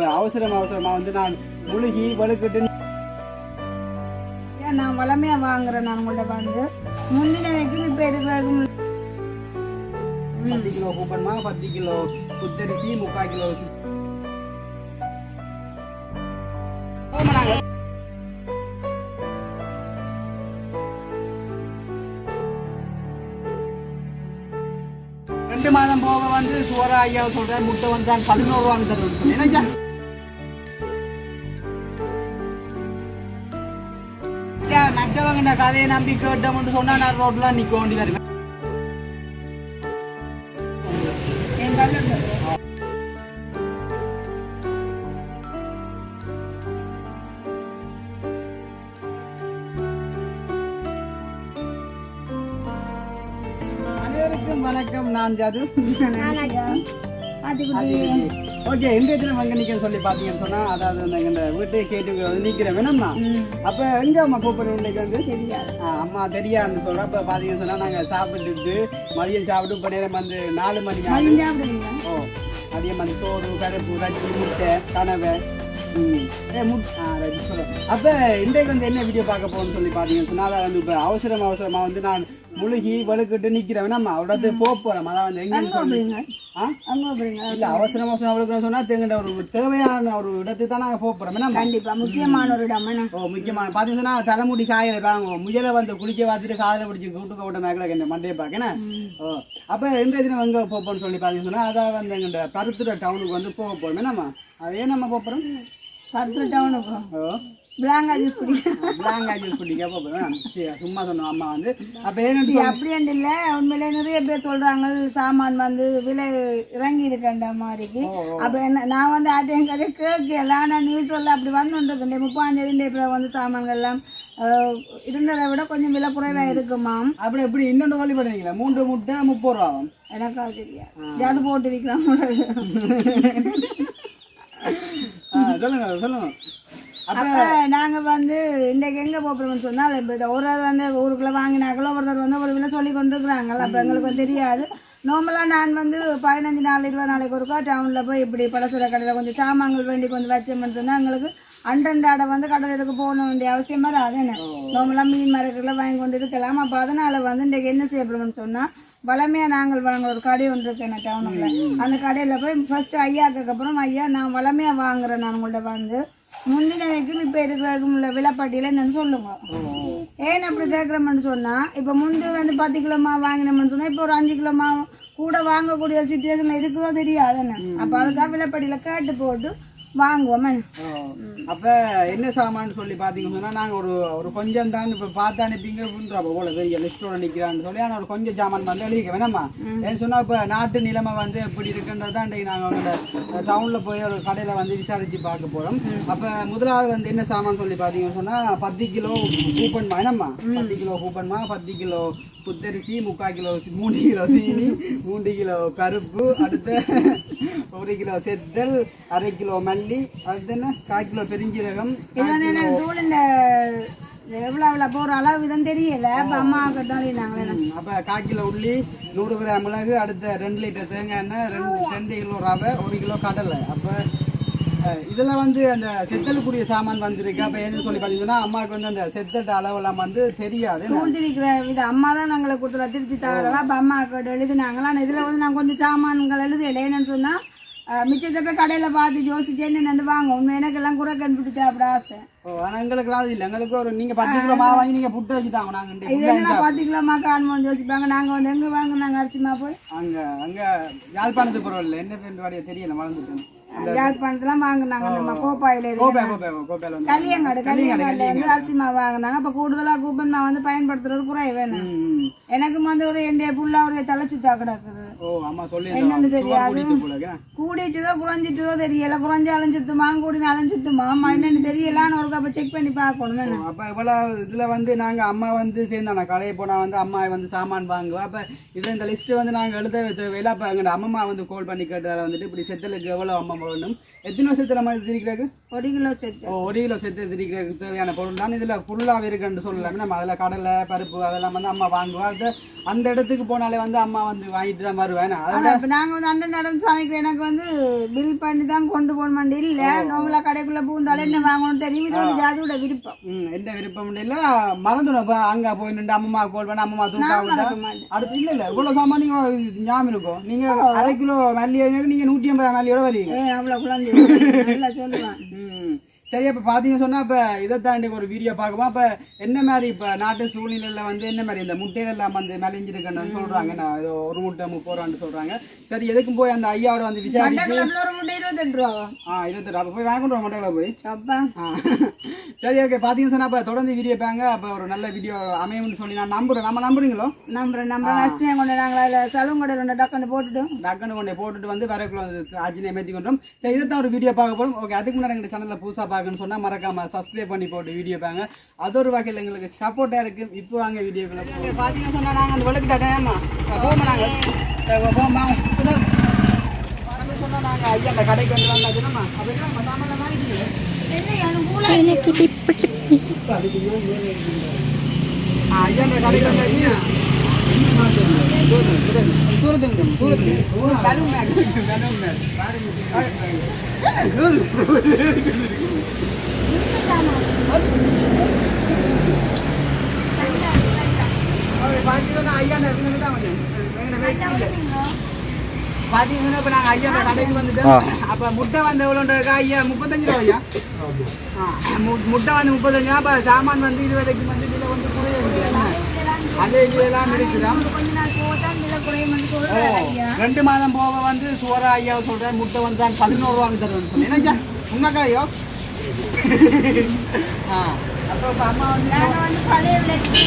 இப்போ அவசரம் அவசரமா வந்து நான் முழுகி வலுக்கிட்டு ஏன் நான் வளமையா வாங்குறேன் நான் உங்கள்ட்ட வந்து முந்தின வைக்கும் இப்ப இருக்கிறதுக்கும் பத்து கிலோ கூப்பன்மா பத்து கிலோ புத்தரிசி முக்கால் கிலோ ரெண்டு மாதம் போக வந்து சோரா ஐயா சொல்றேன் முட்டை வந்து தான் பதினோரு ரூபான்னு தருவேன். சொல்லி நட்டவங்க கதையை நம்பி கேட்டோம்னு சொன்னா நான் ரோட்ல நிக்க வேண்டி வருவேன் அனைவருக்கும் வணக்கம் நான் ஜாது ஆத்திக்குட்டி ஓகே எங்க இடத்துல அங்க நிக்கிறேன் சொல்லி பாத்தீங்கன்னு சொன்னா அதாவது வந்து எங்க வீட்டை கேட்டு வந்து நிக்கிறேன். வேணும்னா? அப்ப எங்க அம்மா இன்னைக்கு வந்து? தெரியாது. ஆ, அம்மா தெரியாதுன்னு சொல்றேன் அப்ப பாத்தீங்கன்னு சொன்னா நாங்க சாப்பிட்டுட்டு மதியம் சாப்பிட்டு இப்ப நேரம் வந்து நாலு மணி ஓ மதியம் வந்து சோறு பருப்பு ரச்சி முட்டை கனவை. சொல்லுங்க அப்ப இன்றைக்கு வந்து என்ன வீடியோ பார்க்க போகணும்னு சொல்லி பாத்தீங்கன்னு சொன்னா அதான் வந்து இப்ப அவசரம் அவசரமா வந்து நான் முழுகி வலுக்கிட்டு நிக்கிறேன் வேணாமா அவடத்து போக போறேன் அதான் வந்து எங்கன்னு சொல்லி. போறீங்க ஆ? இல்ல அவசரம் அவசரம் அவளுக்கு சொன்னா தேங்கிட்ட ஒரு தேவையான ஒரு இடத்துக்கு தான் நாங்க போக போறோம். வேணாமா கண்டிப்பா. முக்கியமான ஒரு இடம்? ஓ முக்கியமான. பாத்தீங்கன்னா தலைமுடி காயல பாங்க முயலை வந்து குளிக்க பார்த்துட்டு காலையில பிடிச்சி கூட்டுக்க விட்ட மேக்கல என்ன மண்டையை பார்க்கணும் ஓ அப்ப இன்றைய தினம் எங்க போப்போம்னு சொல்லி பாத்தீங்கன்னா சொன்னா அதான் வந்து எங்க பருத்துற டவுனுக்கு வந்து போக போறோம். என்னம்மா அது ஏன் நம்ம போறோம்? டவுனுக்கு ஓ. பிளாங்கா ஜூஸ் குடிக்க. பிளாங்கா ஜூஸ் குடிக்க. சரி சும்மா சொன்னோம் அம்மா வந்து. அப்ப அப்படின்ட்டு இல்ல. உண்மையிலே நிறைய பேர் சொல்றாங்க சாமான் வந்து விலை இறங்கி இருக்கன்ற மாதிரிக்கு அப்ப என்ன நான் வந்து ஆட்டையும் கதை கேட்கல. ஆனா நியூஸ் சொல்ல அப்படி வந்துட்டு இந்த முப்பாம் தேதி அப்புறம் வந்து சாமான்கள் எல்லாம் அஹ், இருந்ததை விட கொஞ்சம் விலை குறைவா இருக்குமாம் அப்படி எப்படி இன்னொன்று வழிபடுறீங்களா மூன்று முட்டை முப்பது ரூபா ஆகும். எனக்கு தெரியாது அது போட்டு ஆ, சொல்லுங்க சொல்லுங்க. அப்ப அப்ப வந்து இன்றைக்கு எங்கே போறோம்னு சொன்னால் இப்போ இந்த ஒரு வந்து ஊருக்குள்ள வாங்கினாக்களோ ஒருத்தர் வந்து ஒரு விலை சொல்லி கொண்டு இருக்கிறாங்கல்ல அப்போ எங்களுக்கு தெரியாது. நார்மலா நான் வந்து பதினஞ்சு நாள் இருபது நாளைக்கு ஒருக்கா டவுனில் போய் இப்படி பலசர கடையில் கொஞ்சம் சாமான்கள் வேண்டி கொஞ்சம் வச்சோம்னு சொன்னா எங்களுக்கு அண்டண்டாட வந்து கடலுக்கு போக வேண்டிய அவசியம் வராது என்ன? நார்மலா மீன் மரக்கெல்லாம் வாங்கி கொண்டு இருக்கலாம் அப்ப அதனால வந்து இன்றைக்கு என்ன செய்யப்படும்னு சொன்னா வளமையா நாங்கள் வாங்குற ஒரு கடை ஒன்று இருக்கு என்ன டவுனுக்குள்ள. அந்த கடையில போய் ஃபர்ஸ்ட் ஐயாக்கு அப்புறம் ஐயா நான் வளமையா வாங்குறேன் நான் உங்கள்ட்ட வந்து. முந்தின வைக்கும் இப்போ இருக்கிறதுக்கும் உள்ள விலைப்பட்டியல என்னன்னு சொல்லுங்க. ஏன் அப்படி கேட்குறோம்னு சொன்னா இப்போ முந்தி வந்து பத்து கிலோ மாவு வாங்கினோம்னு சொன்னா இப்போ ஒரு அஞ்சு கிலோ மாவு கூட வாங்கக்கூடிய சுச்சுவேஷன் இருக்குதோ தெரியாது என்ன? அப்போ அதுக்காக விலைப்பட்டியல கேட்டு போட்டு வாங்குவோம். அப்ப என்ன சாமான்னு சொல்லி பாத்தீங்கன்னு சொன்னா நாங்க ஒரு ஒரு கொஞ்சம் தான் இப்ப பார்த்து அனுப்பிங்க போல பெரிய லிஸ்டோட நிக்கிறான்னு சொல்லி ஆனா ஒரு கொஞ்சம் சாமான் வந்து எழுதிக்க வேணாமா? ஏன்னு சொன்னா இப்ப நாட்டு நிலைமை வந்து எப்படி இருக்குன்றது தான் இன்றைக்கு நாங்க வந்து டவுன்ல போய் ஒரு கடையில வந்து விசாரிச்சு பார்க்க போறோம். அப்ப முதலாவது வந்து என்ன சாமான் சொல்லி பாத்தீங்கன்னு சொன்னா பத்து கிலோ கூப்பன்மா என்னம்மா? பத்து கிலோ கூப்பன்மா பத்து கிலோ புத்தரிசி முக்கால் கிலோ மூணு கிலோ சீனி மூன்று கிலோ பருப்பு அடுத்த ஒரு கிலோ செத்தல் அரை கிலோ மல்லி அடுத்து என்ன? கால் கிலோ பெருஞ்சீரகம் எவ்வளோ எவ்வளோ போகிற அளவு இதுன்னு தெரியல. அப்போ அம்மா நாங்களே அப்ப கால் கிலோ உள்ளி நூறு கிராம் மிளகு அடுத்த ரெண்டு லிட்டர் தேங்காய் எண்ணெய் ரெண்டு ரெண்டு கிலோ ரவை ஒரு கிலோ கடலை. அப்ப இதெல்லாம் வந்து அந்த செத்தலுக்குரிய சாமான் வந்திருக்கு. அப்ப என்ன சொல்லி பார்த்தீங்கன்னா அம்மாவுக்கு வந்து அந்த செத்தல் அளவெல்லாம் வந்து தெரியாது. தூள் திரிக்கிற இது அம்மா தான் நாங்களை கொடுத்துல திருச்சி தரவா? அப்போ அம்மா எழுதினாங்களா? ஆனால் இதில் வந்து நான் கொஞ்சம் சாமான்கள் எழுதலை என்னன்னு சொன்னால் மிச்சத்தை போய் கடையில் பார்த்து யோசிச்சு என்னென்னு வாங்க. உண்மை எனக்கெல்லாம் குறை கண்டுபிடிச்சா அப்படி ஆசை. ஓ, ஆனா எங்களுக்குலாம் அது இல்லை. எங்களுக்கு ஒரு நீங்க பத்து கிலோ மாவு வாங்கி நீங்க புட்டு வச்சுட்டாங்க நாங்க இன்றைக்கு இது என்ன பத்து கிலோமா காணுமோன்னு யோசிப்பாங்க. நாங்கள் வந்து எங்கே வாங்கினாங்க? அரிசிமா போய்? அங்க அங்க யாழ்ப்பாணத்துக்கு பரவாயில்ல என்ன பேர் வாடியா தெரியல மறந்துட்டேன். யாழ்ப்பாணத்துலாம் வாங்கினாங்க. அந்த கோப்பாயில் இருக்கு கல்யாங்காடு கல்யாங்காடுல வந்து அரிசி மாவு வாங்கினாங்க. அப்போ கூடுதலாக கூப்பன் மாவு வந்து பயன்படுத்துறது குறை வேணும். எனக்கும் வந்து ஒரு என் புல்லா ஒரு தலை சுத்தா கிடக்குது. என்னன்னு தெரியாது. கூடிட்டுதோ குறைஞ்சிட்டுதோ தெரியல. குறைஞ்சு அலைஞ்சுத்துமா கூடி அலைஞ்சுத்துமா என்னன்னு தெரியலான்னு ஒரு அப்போ செக் பண்ணி பார்க்கணும். அப்ப இவ்வளவு இதுல வந்து நாங்க அம்மா வந்து சேர்ந்தான? கடையை போனா வந்து அம்மா வந்து சாமான் வாங்குவா. அப்ப இதுல இந்த லிஸ்ட் வந்து நாங்க எழுத தேவையில்ல. அப்ப அம்மா வந்து கால் பண்ணி கேட்டதால வந்துட்டு இப்படி செத்தலுக்கு எவ்வளவு அம்மா வேணும்? எத்தனை அம்மா திரிக்கிறாக்கு? ஒரு கிலோ செத்து ஓ ஒரு கிலோ செத்து திரிக்கிறதுக்கு தேவையான பொருள் தான் இதுல ஃபுல்லாக இருக்குன்னு சொல்லலாம். நம்ம அதில் கடலை பருப்பு அதெல்லாம் வந்து அம்மா வாங்குவா. அது அந்த இடத்துக்கு போனாலே வந்து அம்மா வந்து வாங்கிட்டு தான் வருவா வருவேன் இப்ப நாங்க வந்து அண்டன் நடம் சமைக்கிற எனக்கு வந்து பில் பண்ணி தான் கொண்டு போக மாட்டேன் இல்ல நார்மலா கடைக்குள்ள பூந்தாலே என்ன வாங்கணும் தெரியும்? இது வந்து ஜாதியோட விருப்பம். எந்த விருப்பம் இல்ல. மறந்துடும். இப்போ அங்க போய் நின்று அம்மா கால் பண்ண அம்மா தூக்கா. அடுத்து இல்ல இல்ல. இவ்வளவு சாமான் நீங்க ஞாபகம் இருக்கும் நீங்க அரை கிலோ மல்லி நீங்க நூற்றி ஐம்பது மல்லியோட வருவீங்க. ஏ அவ்வளவு குழந்தை. சரி அப்ப பாத்தீங்க சொன்னா இப்ப இதை தாண்டி ஒரு வீடியோ பார்க்குமா அப்ப என்ன மாதிரி இப்ப நாட்டு சூழ்நிலையில வந்து என்ன மாதிரி இந்த முட்டைகள் எல்லாம் வந்து மலிஞ்சிருக்கணும்னு சொல்றாங்க? நான் ஏதோ ஒரு முட்டை முப்பது ரூபான்னு சொல்றாங்க. சரி எதுக்கும் போய் அந்த ஐயாவோட வந்து விசாரிச்சு ஆ இருபத்தெட்டு அப்ப போய் வாங்கிட்டு வர மட்டைகளை போய். அப்பா. சரி ஓகே பாத்தீங்கன்னு சொன்னா அப்ப தொடர்ந்து வீடியோ பாங்க அப்ப ஒரு நல்ல வீடியோ அமையும்னு சொல்லி நான் நம்புறேன். நம்ம நம்புறீங்களோ? நம்புற நம்புற நஷ்டம் கொண்டு நாங்களா? இல்ல சலூன் கடையில் ஒன்று டக்குன்னு போட்டுட்டோம் டக்குன்னு கொண்டு போட்டுட்டு வந்து வரக்குள்ள ஆஜினை ஏற்றி கொண்டோம் சரி இதை தான் ஒரு வீடியோ பார்க்க போகிறோம் ஓகே அதுக்கு முன்னாடி எங்கள் சேனலில் புதுசாக பார்க்கணும்னு சொன்னால் மறக்காம சப்ஸ்கிரைப் பண்ணி போட்டு வீடியோ பாருங்க. அது ஒரு வகையில் எங்களுக்கு சப்போர்ட்டாக இருக்கு. இப்போ வாங்க வீடியோக்குள்ள பார்த்தீங்கன்னு சொன்னால் நாங்கள் அந்த விளக்கிட்டாட்டேம்மா போமா நாங்கள் போமா சொன்னால் நாங்கள் ஐயா அந்த கடைக்கு வந்து வந்தாச்சுன்னா அப்போ என்ன சாமான் வாங்கிட்டீங்க என்ன எனக்கு கூட ஆ, ஐயா அந்த கடைக்கு வந்தாச்சு தூரத்துக்கு தூரத்துக்கு பலூன் ஐயா கடைக்கு வந்துட்டோம் அப்போ முட்டை வந்து எவ்வளோன்றக்கா ஐயா முப்பத்தஞ்சு ரூபா ஐயா முட்டை வந்து முப்பத்தஞ்சு ரூபா சாமான் வந்து இருபதுக்கு வந்து இதில் வந்து குறைய அதே இதெல்லாம் இருக்குதா கொஞ்ச நாள் போதான் நில குறையும் ஓ, சொல்றேன் ஐயா. ரெண்டு மாதம் போக வந்து சுவரா ஐயா சொல்றேன் முட்டை வந்து தான் பதினோரு ரூபான்னு தருவேன் சொன்னேன். என்ன ஐயா உண்மைக்கா ஐயோ ஆ. அப்போ அம்மா வந்து வந்து பழைய விலைக்கு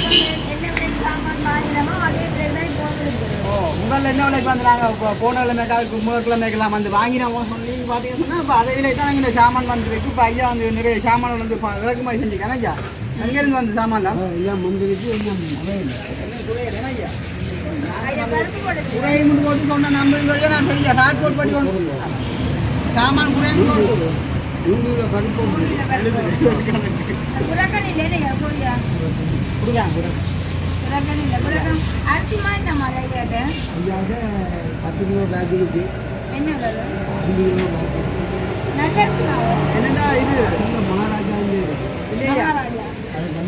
என்ன விலைக்கு சாமான் வாங்கினோமோ அதே விலைக்கு தான் இப்போ இருக்குது ஓ உங்களில் என்ன விலைக்கு வந்து நாங்கள் போன கிழமைக்காவுக்கு முதல் கிழமைக்கெல்லாம் வந்து வாங்கினோம் சொல்லி பார்த்தீங்கன்னா இப்போ அதே விலை தான் நாங்கள் இந்த சாமான் வந்துருக்கு இப்போ ஐயா வந்து நிறைய சாமான் வந்து இறக்குமதி செஞ்சுக்கேன் ஐயா? எங்கேருந்து வந்து சாமான்லாம்? எல்லாம் முந்திரிச்சு எல்லாம் குறையை மட்டும் போட்டு சொன்ன நம்பர் சொல்லி நான் சரியா ஹார்ட் போட் பண்ணி கொண்டு சாமான் குறையும் கொண்டு. இல்லை புறக்கணி அரிசி மாதிரி நம்ம அதை கேட்டேன் பத்து கிலோ பேக் இருக்கு. என்ன நல்ல அரிசி என்னடா இது? மகாராஜா. இல்லையா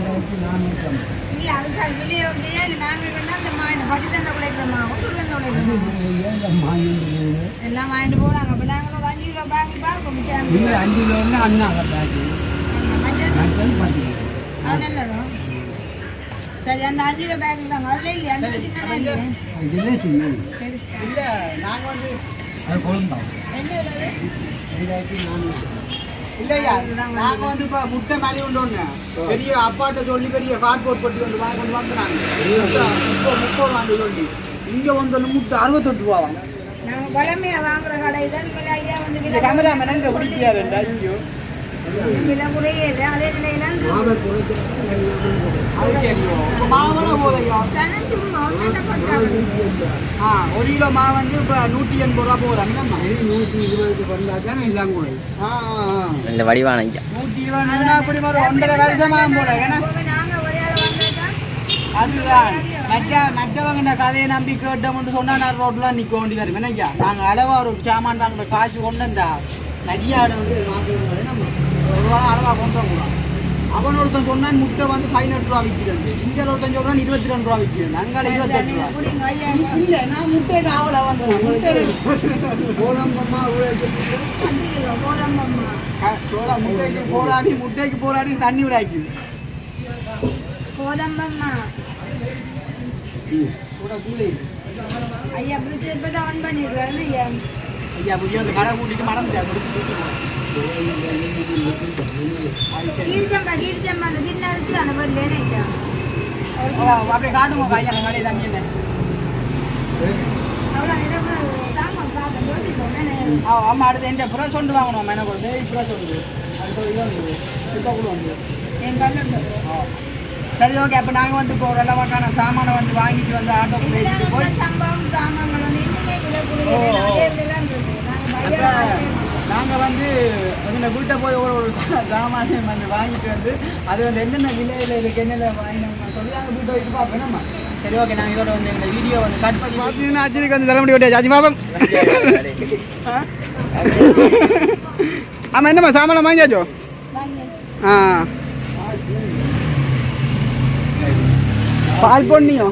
ரெண்டாயிரத்தி நானூற்றி ஐம்பது இல்ல அது சார் விலையை வந்து நாங்க வேணா இந்த மா இந்த பச்சை உழைக்கிற மாவு சுடுதண்டை உழைக்கிற மாவு. இந்த மாநில எல்லாம் வாங்கிட்டு போறாங்க. அப்ப நாங்க ஒரு அஞ்சு கிலோ நீங்கள் அஞ்சு கிலோன்னு பேக்கு. மட்டன். கிலோ அது நல்லதும் சரி அந்த அஞ்சு கிலோ பேக் தாங்க. அதுல இல்லையா? அந்த சின்ன இல்லையா? இதுலேயே சின்னது பெருசா. இல்ல நாங்க வந்து அது குழந்தான் என்ன விலை? அது? ரெண்டாயிரத்தி நானூறு. இல்லையா? நாங்க வந்து இப்ப முட்டை மாதிரி கொண்டு வந்தோம் பெரிய அப்பாட்ட சொல்லி பெரிய கார்ட்போர்ட் பட்டி கொண்டு வாங்க கொண்டு வந்தாங்க இப்போ முப்பது வாங்க சொல்லி. இங்க வந்து ஒண்ணு முட்டை அறுபத்தெட்டு ரூபா வாங்க. நாங்க பழமையா வாங்குற கடை தான் ஐயா வந்து கேமராமேன் ஐயோ. விலை குறையே இல்லை அதே ஒரு கிலோ மாவு வந்து இப்போ நூற்றி எண்பது ரூபா போகுது என்னம்மா நூற்றி இருபதுக்கு வந்தாக்கா எல்லாம் கூட. நல்ல வடிவான நூற்றி இருபது அப்படி ஒரு ஒன்றரை வருஷமாக போல ஏன்னா அதுதான். மற்ற மற்றவங்க கதையை நம்பி கேட்டோம்னு சொன்னா நான் ரோட்ல நிக்க வேண்டி வரும். என்னய்யா? நாங்க அளவா ஒரு சாமான் வாங்குற காசு கொண்டு வந்தா நிறைய வந்து ஒரு வாரம் அளவா கொண்டு வரக்கூடாது அவன் ஒருத்தன் சொன்னான் முட்டை வந்து பதினெட்டு ரூபா விற்கிறது. இங்க ஒருத்தன் சொல்றான் இருபத்தி ரெண்டு ரூபா விற்கிறது. அங்கால இருபத்தெட்டு ரூபா. இல்ல நான் முட்டை கோலம்பமா அஞ்சு கிலோ கோதம்பம்மா சோளா முட்டைக்கு போராடி முட்டைக்கு போராடி தண்ணி விடாக்குது கோதம்பம்மா ஐயா பிடிச்சி ஆன் பண்ணிடுறாரு ஐயா ஐயா புதிய அந்த கடை கூட்டிட்டு மறந்துட்டேன். அப்படியே காட்டுங்க ஐயா அந்த கடை ஆமாம் அடுத்து புற சொண்டு வாங்கணும் எனக்கு ஒரு புற சொண்டு அடுத்த இது வந்து இப்போ கூட வந்து என் சரி ஓகே அப்போ நாங்கள் வந்து இப்போ ஒரு சாமானை வந்து வாங்கிட்டு வந்து ஆட்டோக்குள்ள எடுத்துட்டு போய் சம்பவம் சாமான்கள் வந்து இன்னுமே நாங்கள் வந்து எங்களை வீட்டை போய் ஒரு ஒரு சாமானியம் வந்து வாங்கிட்டு வந்து அது வந்து என்னென்ன விலையில் இருக்கு என்னென்ன வாங்கினோம்னு சொல்லி நாங்கள் வீட்டை வச்சு பார்ப்போம். நம்ம சரி ஓகே நாங்கள் இதோட வந்து எங்களை வீடியோ வந்து கட் பண்ணி பார்த்தீங்கன்னா அஜினுக்கு வந்து தலைமுடி வெட்டியாச்சு அஜி பாபம். ஆமாம் என்னம்மா சாமான் வாங்கியாச்சோ? ஆ. பால் பொண்ணியோ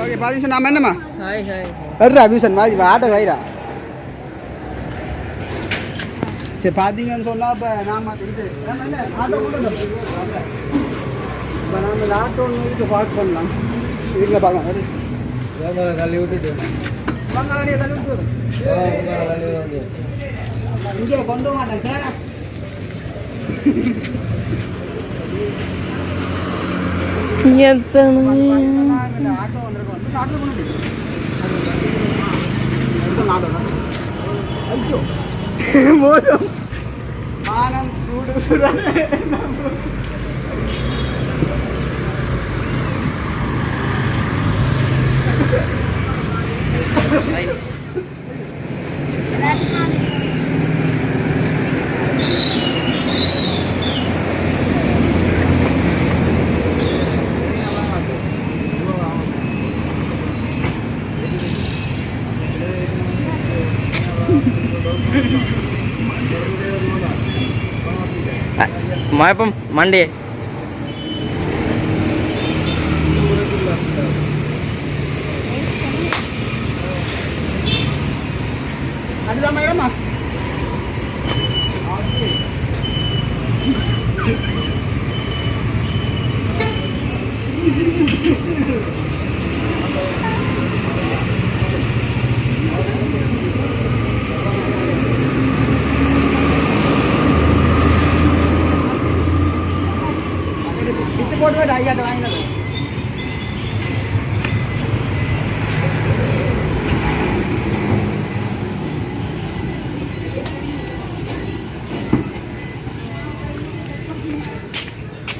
ஓகே பாதிஷன் நாம என்னம்மா? ஹாய் ஹாய் வர்றா வியூசன் வாதி ஆட்டோ வைரா சரி பார்த்தீங்கன்னு சொன்னால் இப்போ நாம இது நாம என்ன ஆட்டோ கொண்டு இப்போ நாம இந்த ஆட்டோ ஒன்று இருக்கு பார்க் பண்ணலாம். வீட்டில் பார்க்கலாம் அது தள்ளி விட்டுட்டு. இங்கே கொண்டு மாட்டேன் கேடா ஆட்டோ வந்திருக்கோம் கொண்டு ஐயோ. மோசம் மானம் சூடு சுரண் மழப்பம் மண்டே அதுதான் மயமா விட்டு போட்டு ஐயாட்ட வாங்கினது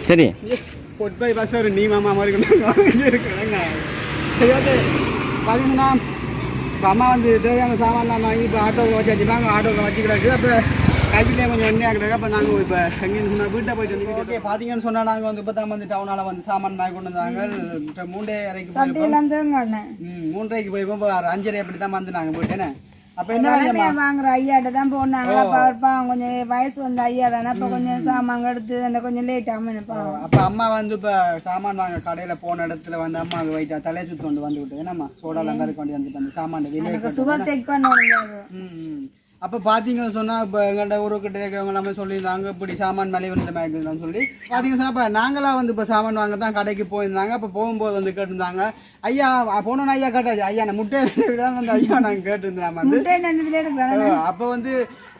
சரி. பொட்பை பஸ் ஒரு நீ மாமா மாதிரி இருக்கிறேங்க சரி ஓகே பார்த்தீங்கன்னா இப்போ அம்மா வந்து தேவையான சாமான்லாம் வாங்கி இப்போ ஆட்டோவில் வச்சு வச்சுப்பாங்க ஆட்டோவில் வச்சு கிடக்கு அப்போ கையிலே கொஞ்சம் எண்ணெயாக கிடக்கு அப்போ நாங்கள் இப்போ எங்கேன்னு சொன்னால் வீட்டை போயிட்டு வந்து ஓகே பார்த்தீங்கன்னு சொன்னால் நாங்கள் வந்து இப்போ தான் வந்து டவுனால் வந்து சாமான் வாங்கி கொண்டு வந்தாங்க. இப்போ மூன்றே அறைக்கு போயிருக்கோம் மூன்றரைக்கு போயிருக்கோம் இப்போ அஞ்சரை அப்படி தான் வந்து நாங்கள் போயிட்டேனே அப்போ என்ன வாங்குற ஐயாட்ட தான் போனாங்க அப்ப அவர் பாவம் கொஞ்சம் வயசு வந்த ஐயா தானே அப்ப கொஞ்சம் சாமான் எடுத்து அந்த கொஞ்சம் லேட் ஆகும் அப்போ அம்மா வந்து இப்போ சாமான் வாங்க கடையில் போன இடத்துல வந்து அம்மா வைட்டா தலையை சுற்றி கொண்டு வந்து விட்டு ஏன்னாம்மா சோடாலாம் கறி கொண்டு வந்துட்டு அந்த சாமான் சுகர் செக் பண்ண முடியாது. ம். அப்போ பார்த்தீங்கன்னு சொன்னால் இப்போ எங்கள்கிட்ட ஊருக்கிட்ட இருக்கிறவங்க எல்லாமே சொல்லியிருந்தாங்க இப்படி சாமான் மலை வந்து மேய்க்குதுன்னு சொல்லி. பார்த்தீங்கன்னு சொன்னால் இப்போ நாங்களாம் வந்து இப்போ சாமான் வாங்க தான் கடைக்கு போயிருந்தாங்க. அப்போ போகும்போது வந்து கேட்டிருந்தாங்க ஐயா போனோன்னு ஐயா கேட்டாச்சு. ஐயா நான் முட்டை தான் வந்து ஐயா நாங்கள் இருக்கிறாங்க அப்போ வந்து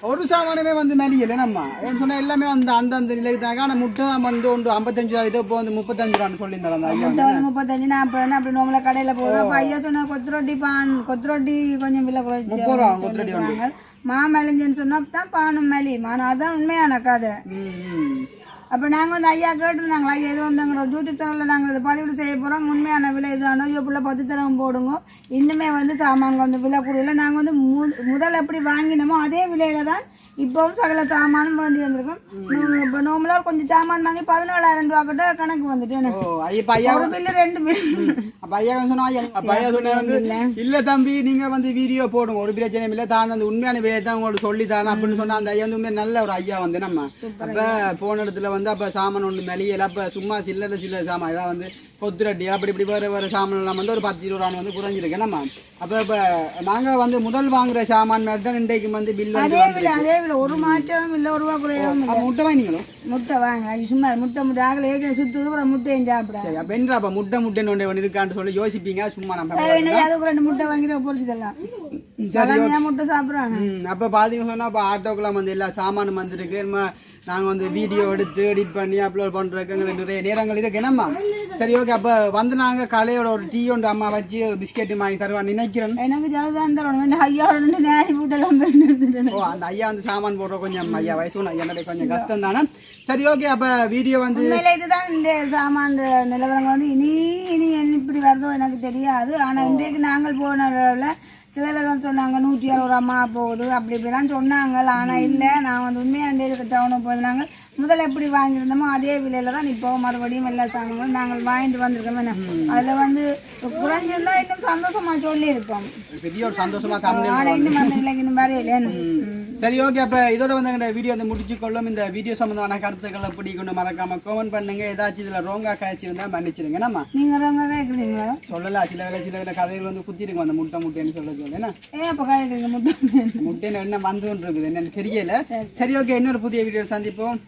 ஒரு சாமானுமே வந்து மலியலை நம்ம. ஏன்னு சொன்னால் எல்லாமே வந்து அந்தந்த நிலைக்கு தாங்க. ஆனால் முட்டை தான் வந்து ஒன்று ஐம்பத்தஞ்சு ரூபாய்க்கு இப்போ வந்து முப்பத்தஞ்சு ரூபான்னு சொல்லியிருந்தாங்க ஐயா. வந்து முப்பத்தஞ்சு நாற்பதுன்னு அப்படி நோம்பல கடையில போகுது. அப்ப ஐயா சொன்னா கொத்து ரொட்டி பான் கொத்து ரொட்டி கொஞ்சம் விலை குறைச்சி முப்பது ரூபா கொத்தடி ஒன்று மா மாமலிஞ்சுன்னு சொன்னா தான் பானும் மலி ஆனா அதுதான் உண்மையான கதை. அப்போ நாங்கள் வந்து ஐயா கேட்டிருந்தாங்களா ஐயா எதுவும் வந்து எங்களோட யூடியூப் சேனலில் நாங்கள் இதை பதிவு செய்ய போகிறோம் உண்மையான விலை இதுதானோ இவ்வளோ பத்து தரம் போடுங்க. இன்னுமே வந்து சாமான்கள் வந்து விலை கூடல நாங்கள் வந்து மு முதல் எப்படி வாங்கினோமோ அதே விலையில தான் இப்போவும் சகல சாமானும் வேண்டி வந்திருக்கோம். இப்போ நார்மலாக கொஞ்சம் சாமான் வாங்கி பதினேழாயிரம் ரூபா கிட்ட கணக்கு வந்துட்டு எனக்கு. ஒரு பில்லு ரெண்டு பில்லு இல்ல. தம்பி நீங்க வந்து வீடியோ போடுங்க. ஒரு பிரச்சனையும் இல்ல. தான் அந்த உண்மையான வேலை தான் உங்களுக்கு சொல்லி தரேன் அப்படின்னு சொன்னா அந்த ஐயா வந்து நல்ல ஒரு ஐயா வந்து நம்ம. அப்ப போன இடத்துல வந்து அப்ப சாமான் ஒண்ணு மெலியல அப்ப சும்மா சில்லற சில்லற சாமான். ஏதாவது வந்து கொத்துரட்டி அப்படி இப்படி வேற வேற சாமான் எல்லாம் வந்து ஒரு பத்து இருபது வந்து குறைஞ்சிருக்கு. நம்ம அப்ப இப்ப நாங்க வந்து முதல் வாங்குற சாமான் மாதிரி தான் இன்றைக்கு வந்து பில் அதே விலை ஒரு மாற்றமும் இல்லை ஒரு ரூபா குறையவும் இல்லை. முட்டை வாங்கிங்களோ முட்டை வாங்க. சும்மா முட்டை முட்டை. ஆகல ஏஜென்ட் சுற்றுது அப்புறம் முட்டையும் சாப்பிடாது சரி அப்ப என்ன அப்ப முட்டை முட்டைன்னு ஒன்று ஒன்று இருக்கான்னு சொல்லி யோசிப்பீங்க? சும்மா நம்ம அதுக்கு ரெண்டு முட்டை வாங்கிட்டு பொறிச்சதெல்லாம் தலைமையாக முட்டை சாப்பிட்றாங்க? அப்போ பார்த்தீங்க சொன்னால் இப்போ ஆட்டோக்கெல்லாம் வந்து எல்லா சாமானும் வந்துருக்கு. நம்ம நாங்கள் வந்து வீடியோ எடுத்து எடிட் பண்ணி அப்லோட் பண்ணுறதுக்கு எங்களுக்கு நிறைய நேரங்கள் இருக்கு. என்னம்மா? சரி ஓகே அப்போ வந்து நாங்கள் கலையோட ஒரு டீ ஒன்று அம்மா வச்சு பிஸ்கெட்டு வாங்கி தருவான்னு நினைக்கிறேன். எனக்கு ஜலதான் தரணும். ஐயா நேரி எடுத்துட்டேன் ஓ அந்த ஐயா வந்து சாமான் போடுற கொஞ்சம் ஐயா வயசு ஐயா கொஞ்சம் கஷ்டம் தானே? சரி ஓகே அப்போ வீடியோ வந்து இதுதான் இந்த சாமான் நிலவரங்கள் வந்து இனி இனி இப்படி வருதோ எனக்கு தெரியாது. ஆனா இன்றைக்கு நாங்கள் போன சில பேர் வந்து சொன்னாங்க நூற்றி அறுபது அம்மா போகுது அப்படி இப்படிலாம் சொன்னாங்க ஆனா இல்ல நான் வந்து உண்மையாக டவுனுக்கு போயிருந்தாங்க முதல்ல எப்படி வாங்கியிருந்தோமோ அதே விலையில தான் இப்போ மறுபடியும் எல்லா சாமான்களும் நாங்கள் வாங்கிட்டு வந்திருக்கோம் என்ன? அதில் வந்து குறைஞ்சிருந்தா இன்னும் சந்தோஷமா சொல்லியிருக்கோம் பெரிய ஒரு சந்தோஷமா தமிழ் ஆனால் இன்னும் அந்த விலைக்கு இன்னும் வரையில. சரி ஓகே அப்ப இதோட வந்து எங்க வீடியோ வந்து முடிச்சு கொள்ளும் இந்த வீடியோ சம்பந்தமான கருத்துக்களை பிடிக்கணும் மறக்காம கமெண்ட் பண்ணுங்க. ஏதாச்சும் இதுல ரோங்கா காய்ச்சி இருந்தா மன்னிச்சிருங்க. நம்ம நீங்கள் ரொம்ப கேட்குறீங்களா சொல்லல சில வேலை சில வேலை கதைகள் வந்து குத்திருக்கும். அந்த முட்டை முட்டைன்னு சொல்ல சொல்ல. என்ன? ஏன் அப்போ முட்டை முட்டைன்னு? என்ன வந்து இருக்குது. என்னன்னு தெரியல. சரி ஓகே இன்னொரு புதிய வீடியோ சந்திப்போம்.